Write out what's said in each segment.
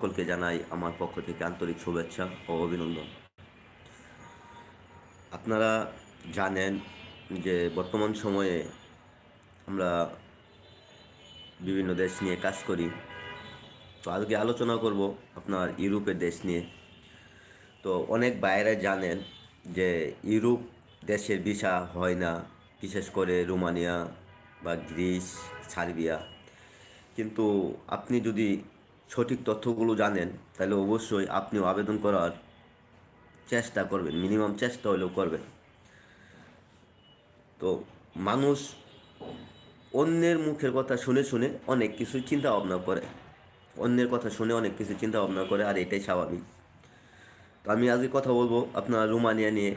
সকলকে জানাই আমার পক্ষ থেকে আন্তরিক শুভেচ্ছা ও অভিনন্দন। আপনারা জানেন যে বর্তমান সময়ে আমরা বিভিন্ন দেশ নিয়ে কাজ করি। তো আজকে আলোচনা করব আপনার ইউরোপের দেশ নিয়ে। তো অনেক বাইরে জানেন যে ইউরোপ দেশের ভিসা হয় না, বিশেষ করে রোমানিয়া বা গ্রিস, সার্বিয়া। কিন্তু আপনি যদি সঠিক তথ্যগুলো জানেন, তাহলে অবশ্যই আপনিও আবেদন করার চেষ্টা করবেন, মিনিমাম চেষ্টা হলেও করবেন। তো মানুষ অন্যের মুখের কথা শুনে শুনে অনেক কিছু চিন্তা ভাবনা করে। অন্যের কথা শুনে অনেক কিছু চিন্তা ভাবনা করে আর এটাই স্বাভাবিক। তো আমি আজকে কথা বলব আপনার রোমানিয়া নিয়ে।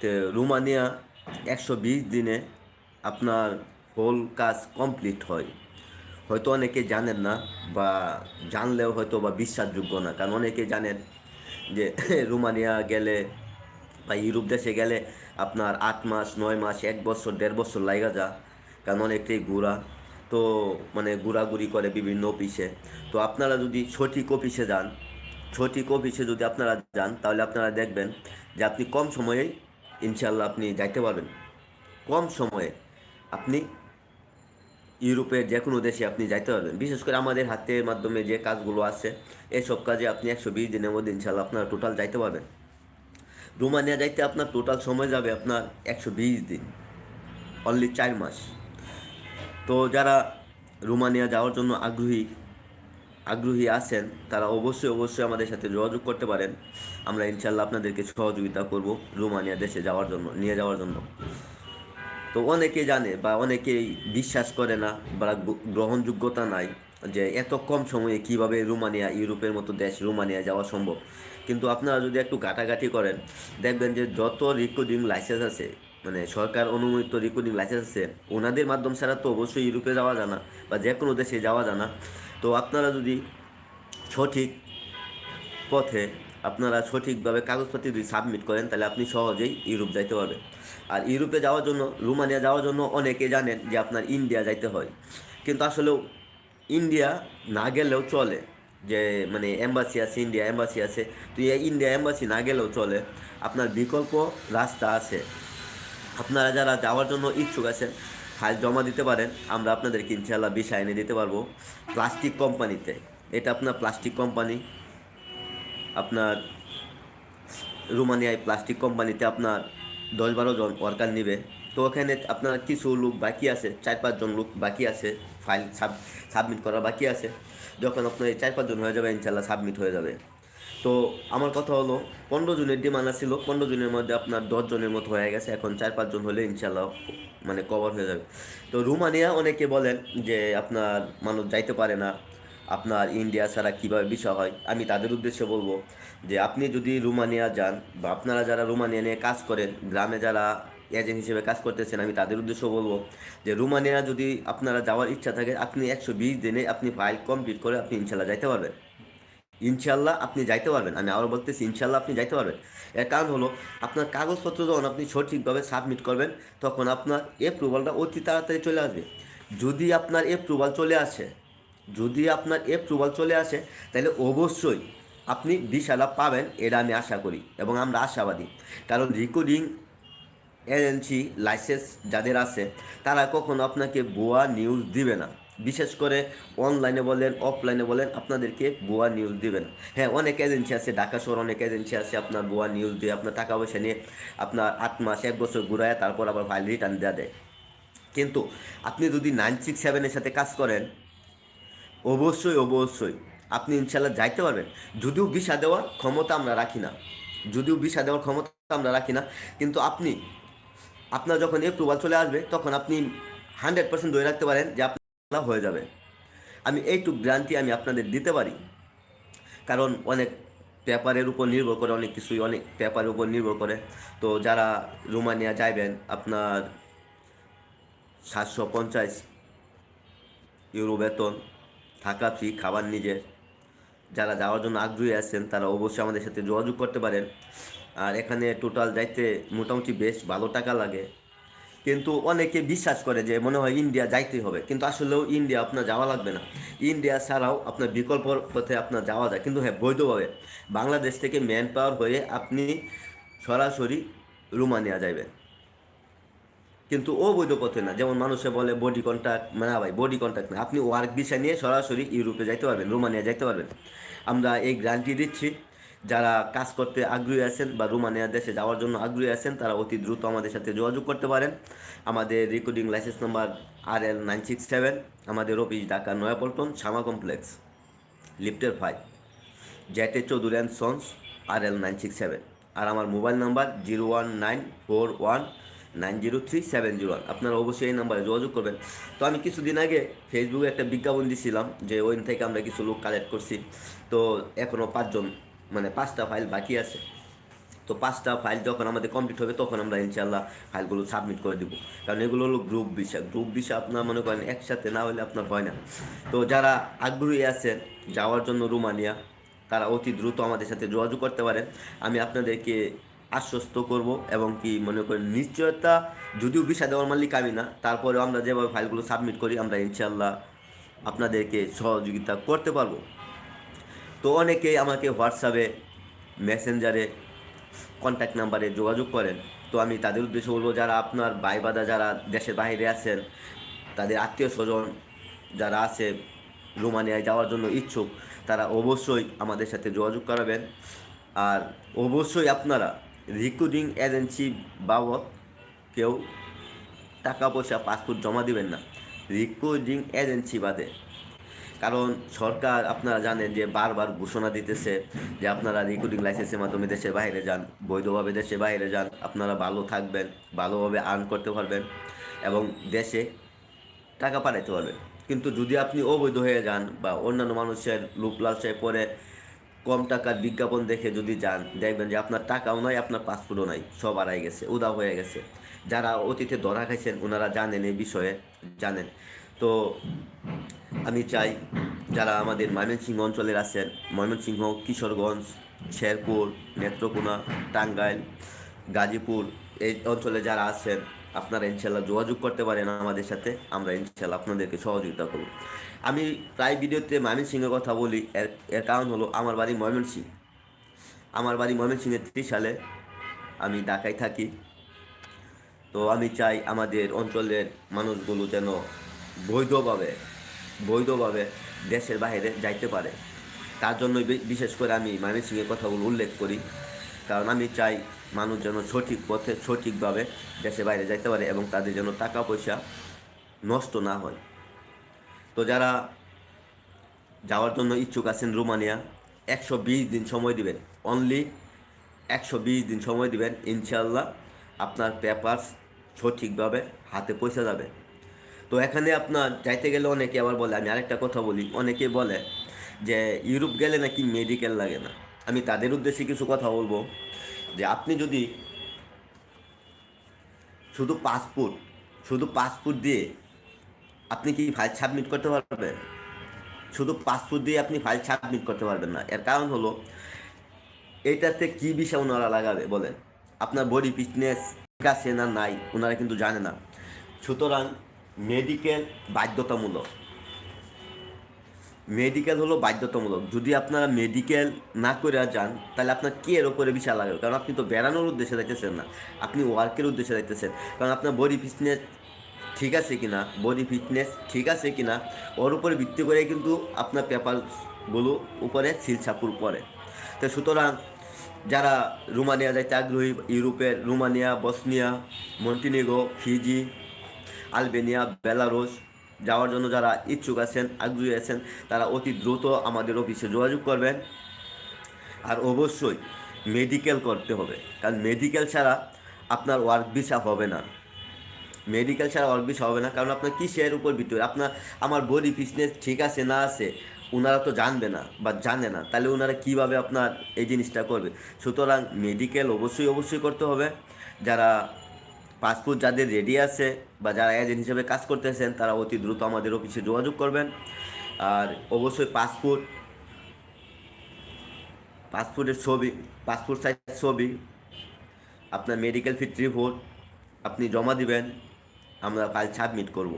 তো রোমানিয়া একশো বিশ দিনে আপনার হোল কাজ কমপ্লিট হয়। হয়তো অনেকে জানেন না বা জানলেও হয়তো বা বিশ্বাসযোগ্য না। কারণ অনেকে জানেন যে রোমানিয়া গেলে বা ইউরোপ দেশে গেলে আপনার আট মাস, নয় মাস, এক বছর, দেড় বছর লাগা যা কারণ অনেকটাই ঘোরা। তো মানে ঘোরাঘুরি করে বিভিন্ন অফিসে। তো আপনারা যদি সঠিক অফিসে যান, সঠিক অফিসে যদি আপনারা যান, তাহলে আপনারা দেখবেন যে আপনি কম সময়েই ইনশাল্লাহ আপনি যাইতে পারবেন। কম সময়ে আপনি ইউরোপের যে কোনো দেশে আপনি যাইতে পারবেন। বিশেষ করে আমাদের হাতের মাধ্যমে যে কাজগুলো আছে, এসব কাজে আপনি একশো বিশ দিনের মধ্যে ইনশাল্লাহ আপনারা টোটাল যাইতে পারবেন। রোমানিয়া যাইতে আপনার টোটাল সময় যাবে আপনার একশো বিশ দিন অনলি চার মাস। তো যারা রোমানিয়া যাওয়ার জন্য আগ্রহী আগ্রহী আছেন, তারা অবশ্যই অবশ্যই আমাদের সাথে যোগাযোগ করতে পারেন। আমরা ইনশাল্লাহ আপনাদেরকে সহযোগিতা করব রোমানিয়া দেশে যাওয়ার জন্য, নিয়ে যাওয়ার জন্য। তো অনেকে জানে বা অনেকেই বিশ্বাস করে না বা গ্রহণযোগ্যতা নাই যে এত কম সময়ে কীভাবে রোমানিয়া, ইউরোপের মতো দেশ রোমানিয়া যাওয়া সম্ভব। কিন্তু আপনারা যদি একটু ঘাটাঘাটি করেন, দেখবেন যে যত রেকর্ডিং লাইসেন্স আছে মানে সরকার অনুমোদিত রেকর্ডিং লাইসেন্স আছে, ওনাদের মাধ্যম ছাড়া তো অবশ্যই ইউরোপে যাওয়া জানা বা যে কোনো দেশে যাওয়া জানা তো আপনারা যদি সঠিক পথে আপনারা সঠিকভাবে কাগজপত্র যদি সাবমিট করেন, তাহলে আপনি সহজেই ইউরোপ যাইতে পারবেন। আর ইউরোপে যাওয়ার জন্য, রোমানিয়া যাওয়ার জন্য অনেকে জানেন যে আপনার ইন্ডিয়া যাইতে হয়। কিন্তু আসলেও ইন্ডিয়া না গেলেও চলে। যে মানে এম্বাসি আছে, ইন্ডিয়া এম্বাসি আছে। তো এই ইন্ডিয়া এম্বাসি না গেলেও চলে। আপনার বিকল্প রাস্তা আছে। আপনারা যারা যাওয়ার জন্য ইচ্ছুক আছেন, ফাইল জমা দিতে পারেন। আমরা আপনাদেরকে ইনশাল্লাহ বিষয় এনে দিতে পারব। প্লাস্টিক কোম্পানিতে। এটা আপনার প্লাস্টিক কোম্পানি। আপনার রোমানিয়ায় প্লাস্টিক কোম্পানিতে আপনার দশ বারো জন ওয়ার্কার নেবে। তো ওখানে আপনার কিছু লোক বাকি আছে চার পাঁচজন লোক বাকি আছে ফাইল সাব সাবমিট করা বাকি আছে। যখন আপনার চার পাঁচজন হয়ে যাবে, ইনশাল্লাহ সাবমিট হয়ে যাবে। তো আমার কথা হলো, পনেরো জনের ডিমান্ড ছিল পনেরো জনের মধ্যে আপনার দশ জনের মতো হয়ে গেছে। এখন চার পাঁচজন হলে ইনশাল্লাহ মানে কভার হয়ে যাবে। তো রোমানিয়া অনেকে বলেন যে আপনার মানুষ যাইতে পারে না। আপনার ইন্ডিয়া ছাড়া কীভাবে বিষয় হয়, আমি তাদের উদ্দেশ্যে বলব যে আপনি যদি রোমানিয়া যান বা আপনারা যারা রোমানিয়া নিয়ে কাজ করেন, গ্রামে যারা এজেন্ট হিসেবে কাজ করতেছেন, আমি তাদের উদ্দেশ্যে বলব যে রোমানিয়া যদি আপনারা যাওয়ার ইচ্ছা থাকে, আপনি একশো বিশ দিনে আপনি ফাইল কমপ্লিট করে আপনি ইনশাল্লাহ যাইতে পারবেন। ইনশাল্লাহ আপনি যাইতে পারবেন। আমি আবার বলতেছি ইনশাল্লাহ আপনি যাইতে পারবেন। এর কারণ হলো, আপনার কাগজপত্র যখন আপনি সঠিকভাবে সাবমিট করবেন, তখন আপনার এপ্রুভালটা অতি তাড়াতাড়ি চলে আসবে। যদি আপনার এপ্রুভাল চলে আসে যদি আপনার এপ্রুভাল চলে আসে, তাহলে অবশ্যই আপনি বিশালা পাবেন এটা আমি আশা করি এবং আমরা আশাবাদী। কারণ রেকর্ডিং এজেন্সি লাইসেন্স যাদের আছে, তারা কখনো আপনাকে ভুয়া নিউজ দিবে না। বিশেষ করে অনলাইনে বলেন অফলাইনে বলেন, আপনাদেরকে ভুয়া নিউজ দিবে না। হ্যাঁ অনেক এজেন্সি আছে, ঢাকা শহর অনেক এজেন্সি আছে, আপনার ভুয়া নিউজ দিয়ে আপনার টাকা পয়সা নিয়ে আপনার আট মাস, এক বছর ঘুরায়, তারপর আবার ফাইল রিটার্ন দেওয়া দেয়। কিন্তু আপনি যদি নাইন সিক্স সেভেনের সাথে কাজ করেন অবশ্যই অবশ্যই। আপনি ইনশাল্লাহ যাইতে পারবেন। যদিও ভিসা দেওয়ার ক্ষমতা আমরা রাখি না। যদিও ভিসা দেওয়ার ক্ষমতা আমরা রাখি না, কিন্তু আপনি, আপনার যখন এপ্রুভাল চলে আসবে, তখন আপনি হান্ড্রেড পার্সেন্ট ধরে রাখতে পারেন যে আপনার হয়ে যাবে। আমি এইটুক গ্যারান্টি আমি আপনাদের দিতে পারি। কারণ অনেক পেপারের উপর নির্ভর করে, অনেক কিছুই অনেক পেপারের উপর নির্ভর করে। তো যারা রোমানিয়া যাইবেন, আপনার সাতশো পঞ্চাশ ইউরো বেতন থাকা, ফ্রি, খাবার নিজের। যারা যাওয়ার জন্য আগ্রহী আছেন, তারা অবশ্যই আমাদের সাথে যোগাযোগ করতে পারেন। আর এখানে টোটাল যাইতে মোটামুটি বেশ ভালো টাকা লাগে। কিন্তু অনেকে বিশ্বাস করে যে মনে হয় ইন্ডিয়া যাইতেই হবে। কিন্তু আসলেও ইন্ডিয়া আপনার যাওয়া লাগবে না। ইন্ডিয়া ছাড়াও আপনার বিকল্প পথে আপনার যাওয়া যায়। কিন্তু হ্যাঁ বৈধভাবে বাংলাদেশ থেকে ম্যান পাওয়ার হয়ে আপনি সরাসরি রোমানিয়া যাইবেন। কিন্তু অবৈধ পথে না। যেমন মানুষে বলে বডি কন্ট্যাক্ট না ভাই বডি কন্ট্যাক্ট না। আপনি ওয়ার্ক ভিসা নিয়ে সরাসরি ইউরোপে যাইতে পারবেন রোমানিয়া যাইতে পারবেন। আমরা এই গ্যারান্টি দিচ্ছি, যারা কাজ করতে আগ্রহী আছেন বা রোমানিয়া দেশে যাওয়ার জন্য আগ্রহী আছেন, তারা অতি দ্রুত আমাদের সাথে যোগাযোগ করতে পারেন। আমাদের recording license number R L nine six seven আমাদের অফিস ঢাকা নয়াপল্টন, শামা কমপ্লেক্স লিফটের five জ্যাটে Chowdhury and sons R L nine six seven আর আমার mobile number zero one nine four one nine zero three seven zero one. আপনারা অবশ্যই এই নাম্বারে যোগাযোগ করবেন। তো আমি কিছুদিন আগে ফেসবুকে একটা বিজ্ঞাপন দিয়েছিলাম যে ওইন থেকে আমরা কিছু লোক কালেক্ট করছি। তো এখনও পাঁচজন মানে পাঁচটা ফাইল বাকি আছে। তো পাঁচটা ফাইল যখন আমাদের কমপ্লিট হবে, তখন আমরা ইনশাল্লাহ ফাইলগুলো সাবমিট করে দেবো। কারণ এগুলো হলো গ্রুপ বিষয় গ্রুপ বিষয় আপনার মনে করেন একসাথে না হলে আপনার হয় না। তো যারা আগ্রহী আছেন যাওয়ার জন্য রুমানিয়া, তারা অতি দ্রুত আমাদের সাথে যোগাযোগ করতে পারেন। আমি আপনাদেরকে আশ্বস্ত করব এবং কি মনে করেন নিশ্চয়তা, যদিও বিষয় দেওয়ার মালিক আমি না, তারপরেও আমরা যেভাবে ফাইলগুলো সাবমিট করি, আমরা ইনশাল্লাহ আপনাদেরকে সহযোগিতা করতে পারব। তো অনেকেই আমাকে হোয়াটসঅ্যাপে, মেসেঞ্জারে কন্ট্যাক্ট নাম্বারে যোগাযোগ করেন। তো আমি তাদের উদ্দেশ্যে বলব, যারা আপনার ভাই বাদা যারা দেশের বাইরে আছেন, তাদের আত্মীয় স্বজন যারা আছে রোমানিয়ায় যাওয়ার জন্য ইচ্ছুক, তারা অবশ্যই আমাদের সাথে যোগাযোগ করাবেন। আর অবশ্যই আপনারা রিক্রুটিং এজেন্সি বাবদ কেউ টাকা পয়সা পাসপোর্ট জমা দিবেন না। রিক্রুটিং এজেন্সি বাদে। কারণ সরকার, আপনারা জানেন যে বারবার ঘোষণা দিতেছে যে আপনারা রিক্রুটিং লাইসেন্সের মাধ্যমে দেশের বাইরে যান, বৈধভাবে দেশের বাইরে যান, আপনারা ভালো থাকবেন, ভালোভাবে আর্ন করতে পারবেন এবং দেশে টাকা পাঠাইতে পারবেন। কিন্তু যদি আপনি অবৈধ হয়ে যান বা অন্যান্য মানুষের লুপ লালসায় পরে কম টাকার বিজ্ঞাপন দেখে যদি যান, দেখবেন যে আপনার টাকাও নাই, আপনার পাসপোর্টও নাই, সব হারাই গেছে, উদাও হয়ে গেছে। যারা অতীতে ধরা খাইছেন ওনারা জানেন এই বিষয়ে, জানেন। তো আমি চাই যারা আমাদের ময়মনসিংহ অঞ্চলের আছেন, ময়মনসিংহ, কিশোরগঞ্জ, শেরপুর, নেত্রকোনা, টাঙ্গাইল, গাজীপুর, এই অঞ্চলে যারা আছেন আপনারা ইনশাল্লাহ যোগাযোগ করতে পারেন আমাদের সাথে, আমরা ইনশাল্লাহ আপনাদেরকে সহযোগিতা করব। আমি প্রায় ভিডিওতে ময়মনসিংহের কথা বলি, এর এর কারণ হলো আমার বাড়ি ময়মনসিংহ। আমার বাড়ি ময়মনসিংহের ত্রিশ সালে আমি ঢাকায় থাকি। তো আমি চাই আমাদের অঞ্চলের মানুষগুলো যেন বৈধভাবে বৈধভাবে দেশের বাইরে যাইতে পারে। তার জন্য বিশেষ করে আমি ময়মনসিংহের কথাগুলো উল্লেখ করি। কারণ আমি চাই মানুষ যেন সঠিক পথে, সঠিকভাবে দেশের বাইরে যাইতে পারে এবং তাদের যেন টাকা পয়সা নষ্ট না হয়। তো যারা যাওয়ার জন্য ইচ্ছুক আছেন রোমানিয়া, একশো বিশ দিন সময় দিবেন। অনলি একশো বিশ দিন সময় দিবেন ইনশাল্লাহ আপনার পেপারস সঠিকভাবে হাতে পয়সা যাবে। তো এখানে আপনার যাইতে গেলে অনেকে আবার বলে, আমি আরেকটা কথা বলি, অনেকে বলে যে, ইউরোপ গেলে নাকি মেডিকেল লাগে না? আমি তাদের উদ্দেশ্যে কিছু কথা বলব। যে আপনি যদি শুধু পাসপোর্ট শুধু পাসপোর্ট দিয়ে আপনি কি ফাইল সাবমিট করতে পারবেন? শুধু পাসপোর্ট দিয়ে আপনি ফাইল সাবমিট করতে পারবেন না। এর কারণ হলো, এটাতে কী বিষয় ওনারা লাগাবে বলেন? আপনার বডি ফিটনেস ঠিক আছে না নাই, ওনারা কিন্তু জানে না। সুতরাং মেডিকেল বাধ্যতামূলক। মেডিকেল হলো বাধ্যতামূলক। যদি আপনারা মেডিকেল না করে যান, তাহলে আপনার কি এর উপরে বিশাল লাগবে কারণ আপনি তো বেড়ানোর উদ্দেশ্যে যাইতেছেন না। আপনি ওয়ার্কের উদ্দেশ্যে যাইতেছেন। কারণ আপনার বডি ফিটনেস ঠিক আছে কিনা বডি ফিটনেস ঠিক আছে কিনা, ওর উপরে ভিত্তি করে কিন্তু আপনার পেপারগুলো উপরে সিল ছাপুর পড়ে তো সুতরাং যারা রোমানিয়া যাইতে আগ্রহী, ইউরোপের Romania, Bosnia, Montenegro, Fiji, Albania Belarus যাওয়ার জন্য যারা ইচ্ছুক আছেন, আগ্রহী আছেন, তারা অতি দ্রুত আমাদের অফিসে যোগাযোগ করবেন। আর অবশ্যই মেডিকেল করতে হবে, কারণ মেডিকেল ছাড়া আপনার ওয়ার্ক ভিসা হবে না। মেডিকেল ছাড়া ওয়ার্ক ভিসা হবে না, কারণ আপনার কিসের উপর ভিত্তি আপনার, আমার বডি ফিটনেস ঠিক আছে না আছে ওনারা তো জানবে না বা জানে না, তাহলে ওনারা কীভাবে আপনার এই জিনিসটা করবে? সুতরাং মেডিকেল অবশ্যই অবশ্যই করতে হবে। যারা পাসপোর্ট যাদের রেডি আছে বা যারা এজেন্ট হিসেবে কাজ করতেছেন, তারা অতি দ্রুত আমাদের অফিসে যোগাযোগ করবেন। আর অবশ্যই পাসপোর্ট, পাসপোর্টের ছবি, পাসপোর্ট সাইজ ছবি, আপনার মেডিকেল ফিট রিপোর্ট আপনি জমা দিবেন, আমরা কাল সাবমিট করব।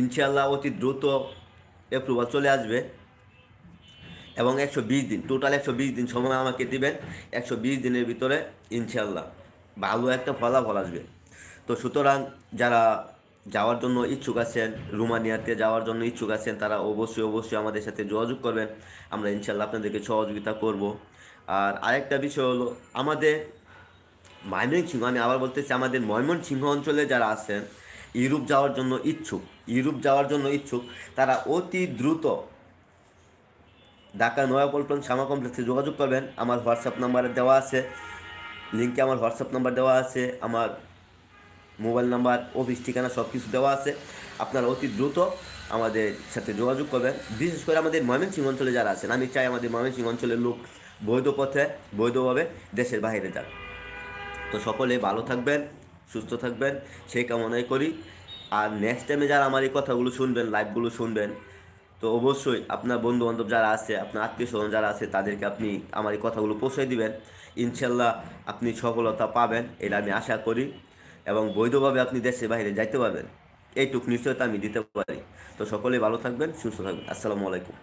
ইনশাল্লাহ অতি দ্রুত অ্যাপ্রুভাল চলে আসবে এবং একশো বিশ দিন টোটাল একশো বিশ দিন সময় আমাকে দিবেন, একশো বিশ দিনের ভিতরে ইনশাল্লাহ ভালো একটা ফলাফল আসবে। তো সুতরাং যারা যাওয়ার জন্য ইচ্ছুক আছেন, রুমানিয়াতে যাওয়ার জন্য ইচ্ছুক আছেন, তারা অবশ্যই অবশ্যই আমাদের সাথে যোগাযোগ করবেন। আমরা ইনশাল্লাহ আপনাদেরকে সহযোগিতা করব। আর আরেকটা বিষয় হলো, আমাদের ময়মনসিংহ, আমি আবার বলতেছি, আমাদের ময়মনসিংহ অঞ্চলে যারা আছেন, ইউরোপ যাওয়ার জন্য ইচ্ছুক, ইউরোপ যাওয়ার জন্য ইচ্ছুক, তারা অতি দ্রুত ঢাকা নয়াপল্টন শ্যামা কমপ্লেক্সে যোগাযোগ করবেন। আমার হোয়াটসঅ্যাপ নাম্বারে দেওয়া আছে লিঙ্কে আমার হোয়াটসঅ্যাপ নাম্বার দেওয়া আছে, আমার মোবাইল নাম্বার অফিস ঠিকানা সব কিছু দেওয়া আছে। আপনারা অতি দ্রুত আমাদের সাথে যোগাযোগ করবেন। বিশেষ করে আমাদের ময়মনসিংহ অঞ্চলে যারা আছেন, আমি চাই আমাদের ময়মনসিংহ অঞ্চলের লোক বৈধ পথে, বৈধভাবে দেশের বাইরে যান তো সকলে ভালো থাকবেন, সুস্থ থাকবেন, সেই কামনাই করি। আর নেক্সট টাইমে যারা আমার এই কথাগুলো শুনবেন লাইভগুলো শুনবেন, তো অবশ্যই আপনার বন্ধু বান্ধব যারা আছে, আপনার আত্মীয় স্বজন যারা আছে, তাদেরকে আপনি আমার এই কথাগুলো পৌঁছে দিবেন। ইনশাল্লাহ আপনি সফলতা পাবেন, এটা আমি আশা করি। এবং বৈধভাবে আপনি দেশে বাইরে যাইতে পারবেন। এইটুক নিশ্চয়তা আমি দিতে পারি। তো সকলে ভালো থাকবেন, সুস্থ থাকবেন। আসসালামু আলাইকুম।